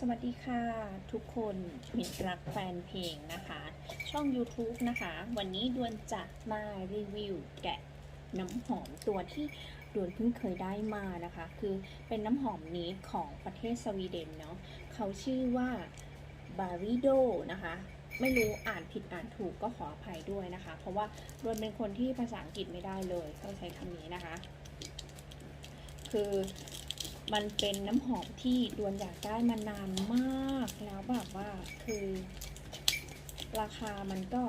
สวัสดีค่ะ ทุกคนมิตรรักแฟนเพลงนะคะ ช่อง YouTube นะคะ วันนี้ดวนจะมารีวิวแกะน้ำหอมตัวที่ดวนเพิ่งเคยได้มานะคะ คือเป็นน้ำหอมนี้ของประเทศสวีเดนเนาะเขาชื่อว่า b a r i d o นะคะไม่รู้อ่านผิดอ่านถูกก็ขออภัยด้วยนะคะ เพราะว่าดวนเป็นคนที่ภาษาอังกฤษไม่ได้เลยต้องใช้คำนี้นะคะ คือ มันเป็นน้ำหอมที่ดวนอยากได้มานานมากแล้วแบบว่าคือ ราคามันก็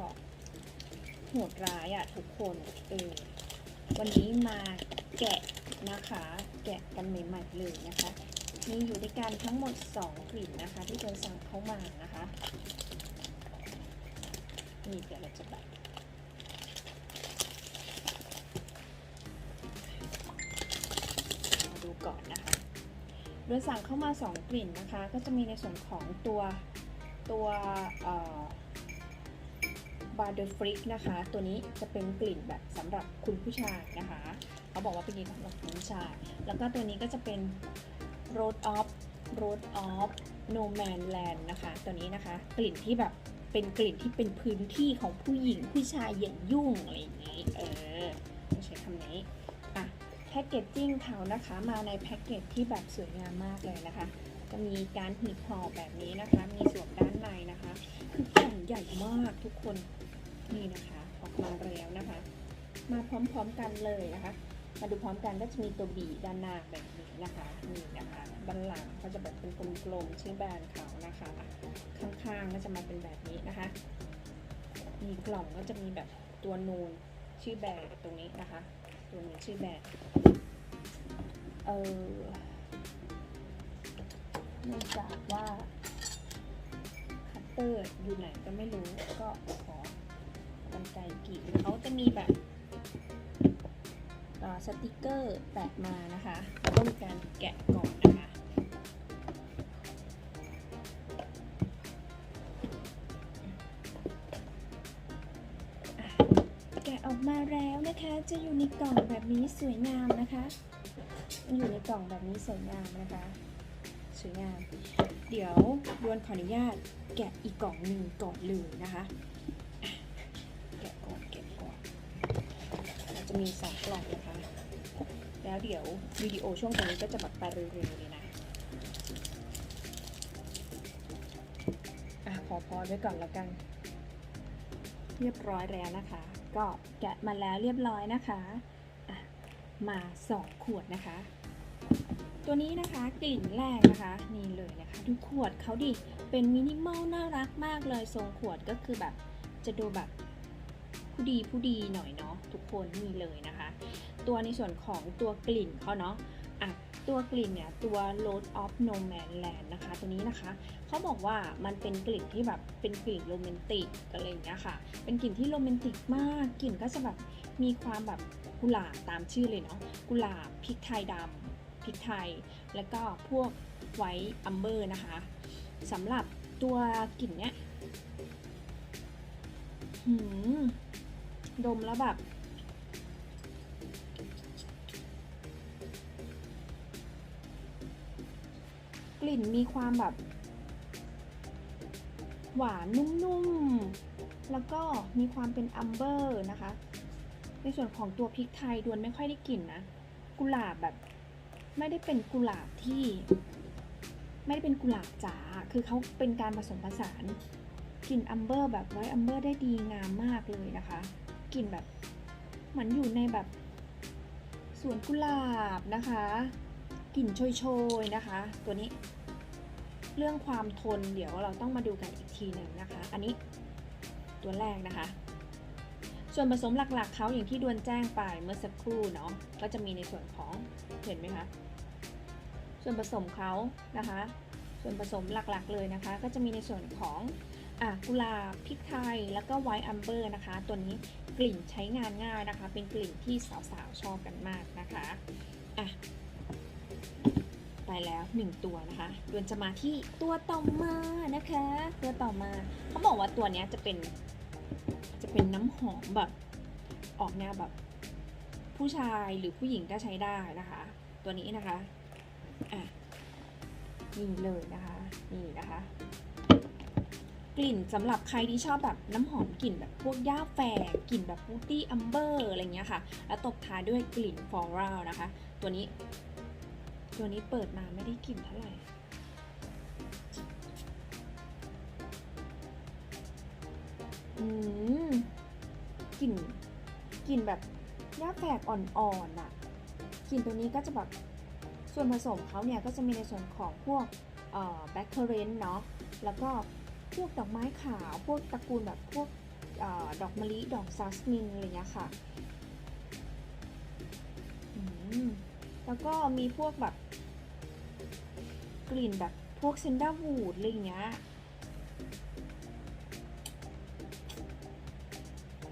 โหดร้ายอะทุกคนเออวันนี้มาแกะนะคะ แกะกันใหม่ๆเลยนะคะ มีอยู่ด้วยกันทั้งหมด 2 กลิ่นนะคะ ที่ดวนสั่งเข้ามานะคะนี่เดี๋ยวเราจะแบบ โดยสั่งเข้ามา 2 กลิ่นนะคะ ก็จะมีในส่วนของตัวตัวบาร์เดอร์ฟริกนะคะ ตัวนี้จะเป็นกลิ่นแบบสำหรับคุณผู้ชายนะคะ เขาบอกว่าเป็นกลิ่นสำหรับคุณผู้ชาย แล้วก็ตัวนี้ก็จะเป็น Road of Road of No Man Land นะคะ ตัวนี้นะคะ กลิ่นที่แบบเป็นกลิ่นที่เป็นพื้นที่ของผู้หญิงผู้ชายอย่ายุ่งอะไรอย่างนี้ เออใช้คำนี้ พ็กเกจจิ้งเขานะคะ มาในแพ็กเกจที่แบบสวยงามมากเลยนะคะ จะมีการหีบห่อแบบนี้นะคะ มีส่วนด้านในนะคะ คือกล่องใหญ่มากทุกคนนี่นะคะออกมาแล้วนะคะ มาพร้อมๆกันเลยนะคะ มาดูพร้อมกันก็จะมีตัวบีด้านหน้าแบบนี้นะคะนี่นะคะด้านหลังก็จะแบบเป็นกลมๆชื่อแบรนด์เขานะคะ ข้างๆก็จะมาเป็นแบบนี้นะคะ มีกล่องก็จะมีแบบตัวนูนชื่อแบรนด์ตรงนี้นะคะ ตัวนี้ชื่อแบรนด์เออเนื่องจากว่าคัตเตอร์อยู่ไหนก็ไม่รู้ ก็ขอกันไกรกรีดเขาจะมีแบบต่อสติกเกอร์แปะมานะคะ ต้องการแกะก่องนะคะ นะคะ จะอยู่ในกล่องแบบนี้สวยงามนะคะ อยู่ในกล่องแบบนี้สวยงามนะคะ สวยงาม เดี๋ยวดวนขออนุญาตแกะอีกกล่องหนึ่งก่อนเลยนะคะแกะก่อนแกะก่อนเราจะมีสองกล่องนะคะ แล้วเดี๋ยววิดีโอช่วงตรงนี้ก็จะแบบไปเร็วๆเลยนะอะขอพอไว้ก่อนแล้วกัน เรียบร้อยแล้วนะคะ ก็แกะมาแล้วเรียบร้อยนะคะะมา 2 ขวดนะคะ ตัวนี้นะคะกลิ่นแรกนะคะนี่เลยนะคะดูขวดเขาดิเป็นมินิมอลน่ารักมากเลยทรงขวดก็คือแบบจะดูแบบผู้ดีผู้ดีหน่อยเนาะทุกคนนี่เลยนะคะ ตัวในส่วนของตัวกลิ่นเขาเนาะอะ ตัวกลิ่นเนี่ยตัว Road of No Man Land นะคะตัวนี้นะคะเขาบอกว่ามันเป็นกลิ่นที่แบบเป็นกลิ่นโรแมนติกอะไรอย่างเงี้ยค่ะ เป็นกลิ่นที่โรแมนติกมากกลิ่นก็จะแบบมีความแบบกุหลาบตามชื่อเลยเนาะกุหลาบพริกไทยดำพริกไทย แล้วก็พวกไวท์อัมเบอร์นะคะสำหรับตัวกลิ่นเนี้ยหืมดมแล้วแบบ ลิ่นมีความแบบ หวานนุ่มๆ แล้วก็มีความเป็นอัมเบอร์นะคะ ในส่วนของตัวพริกไทยดวนไม่ค่อยได้กลิ่นนะ กุหลาบแบบ ไม่ได้เป็นกุหลาบที่ ไม่ได้เป็นกุหลาบจ๋า คือเขาเป็นการผสมผสานกลิ่นอัมเบอร์แบบไว้อัมเบอร์ได้ดีงามมากเลยนะคะกลิ่นแบบเหมือนอยู่ในแบบสวนกุหลาบนะคะ กลิ่นโชยๆนะคะ ตัวนี้ เรื่องความทนเดี๋ยวเราต้องมาดูกันอีกทีหนึ่งนะคะ อันนี้ตัวแรกนะคะ ส่วนผสมหลักๆเขาอย่างที่ดวนแจ้งไปเมื่อสักครู่เนาะก็จะมีในส่วนของเห็นไหมคะส่วนผสมเขานะคะ ส่วนผสมหลักๆเลยนะคะ ก็จะมีในส่วนของอะกุหลาบพริกไทยแล้วก็ไวท์อัมเบอร์นะคะ ตัวนี้กลิ่นใช้งานง่ายนะคะ เป็นกลิ่นที่สาวๆชอบกันมากนะคะอะ ไปแล้ว 1 ตัวนะคะดวนจะมาที่ตัวต่อมานะคะ ตัวต่อมาเขาบอกว่าตัวนี้จะเป็น จะเป็นน้ำหอมแบบออกแนวแบบ ผู้ชายหรือผู้หญิงก็ใช้ได้นะคะ ตัวนี้นะคะอะนี่เลยนะคะ นี่นะคะ กลิ่นสำหรับใครที่ชอบแบบน้ำหอมกลิ่นแบบพวกหญ้าแฝกกลิ่นแบบฟูตี้อัมเบอร์อะไรเงี้ยค่ะ แล้วตบท้ายด้วยกลิ่นฟลอรัลนะคะ ตัวนี้ ตัวนี้เปิดมาไม่ได้กลิ่นเท่าไหร่อืมกลิ่นกลิ่นแบบหญ้าแฝกอ่อนๆน่ะกลิ่นตัวนี้ก็จะแบบส่วนผสมเขาเนี่ยก็จะมีในส่วนของพวกแบล็คเคอร์เรนเนาะแล้วก็พวกดอกไม้ขาวพวกตระกูลแบบพวกอดอกมะลิดอกซัสมินอะไรเงี้ยค่ะอืมแล้วก็มีพวกแบบ กลิ่นแบบพวกเซนด้าวูดอะไรเงี้ย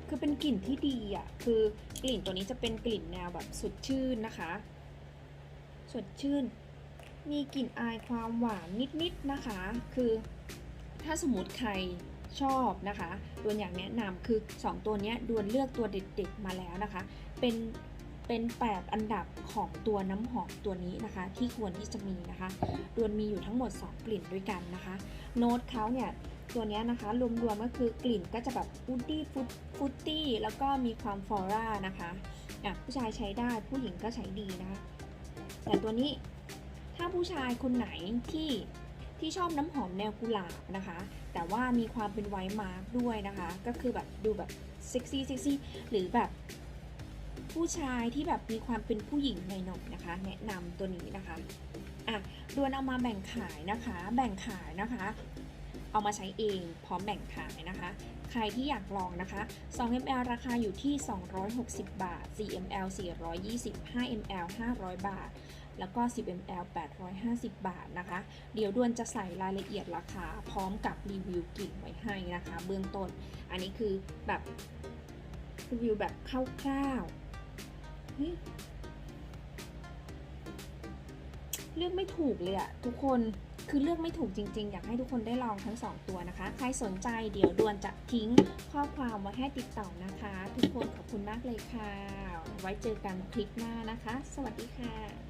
คือเป็นกลิ่นที่ดีอะ คือกลิ่นตัวนี้จะเป็นกลิ่นแนวแบบสดชื่นนะคะ สดชื่น มีกลิ่นอายความหวานนิดๆนะคะ คือถ้าสมมติใครชอบนะคะดวอย่ากแนะนำคือ 2 ตัวนี้ดวนเลือกตัวเด็ดๆมาแล้วนะคะ เป็น เป็น 8 อันดับของตัวน้ำหอมตัวนี้นะคะ ที่ควรที่จะมีนะคะดวนมีอยู่ทั้งหมด 2 กลิ่นด้วยกันนะคะ โน้ตเขาเนี่ยตัวเนี้ยนะคะรวมๆก็คือกลิ่นก็จะแบบฟูดดี้ฟูดตี้แล้วก็มีความฟลอร่านะคะอะผู้ชายใช้ได้ผู้หญิงก็ใช้ดีนะคะแต่ตัวนี้ถ้าผู้ชายคนไหนที่ที่ชอบน้ำหอมแนวกุหลาบนะคะ แต่ว่ามีความเป็นไวท์มาร์กด้วยนะคะ ก็คือแบบดูแบบเซ็กซี่เซ็กซี่หรือแบบ ผู้ชายที่แบบมีความเป็นผู้หญิงหน่อยๆนะคะ แนะนำตัวนี้นะคะอะดวนเอามาแบ่งขายนะคะ แบ่งขายนะคะ เอามาใช้เองพร้อมแบ่งขายนะคะ ใครที่อยากลองนะคะ 2 ml ราคาอยู่ที่ 260 บาท 4 ml 420 5 ml 500 บาท แล้วก็ 10 ml 850 บาทนะคะ เดี๋ยวดวนจะใส่รายละเอียดราคาพร้อมกับรีวิวกลิ่นไว้ให้นะคะ เบื้องต้น อันนี้คือแบบรีวิวแบบคร่าวๆ เฮ้ยเลือกไม่ถูกเลยอะทุกคนคือเลือกไม่ถูกจริง ๆ อยากให้ทุกคนได้ลองทั้ง 2 ตัวนะคะ ใครสนใจเดี๋ยวดวนจะทิ้งข้อความไว้ให้ติดต่อนะคะ ทุกคนขอบคุณมากเลยค่ะ ไว้เจอกันคลิปหน้านะคะ สวัสดีค่ะ